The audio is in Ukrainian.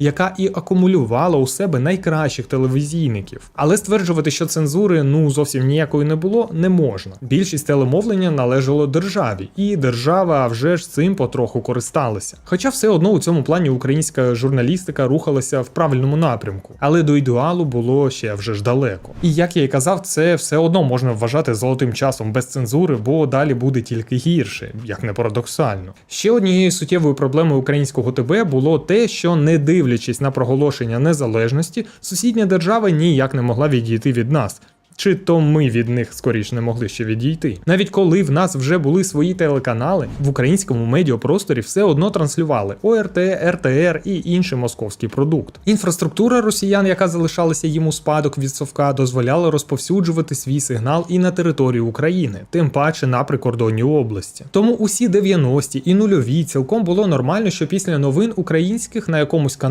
яка і акумулювала у себе найкращих телевізійників. Але стверджувати, що цензури ну зовсім ніякої не було, не можна. Більшість телемовлення належало державі, і держава вже ж цим потроху користалася. Хоча все одно у цьому плані українська журналістика рухалася в правильному напрямку, але до ідеалу було ще вже ж далеко. І як я і казав, це все одно можна вважати золотим часом без цензури, бо далі буде тільки гірше, як не парадоксально. Ще однією суттєвою проблемою українського ТБ було те, що не дивлячись на проголошення незалежності, сусідня держава ніяк не могла відійти від нас. Чи то ми від них скоріш не могли ще відійти. Навіть коли в нас вже були свої телеканали, в українському медіапросторі все одно транслювали ОРТ, РТР і інший московський продукт. Інфраструктура росіян, яка залишалася їм у спадок від совка, дозволяла розповсюджувати свій сигнал і на територію України, тим паче на прикордонній області. Тому усі 90-ті і нульові цілком було нормально, що після новин українських на якомусь каналі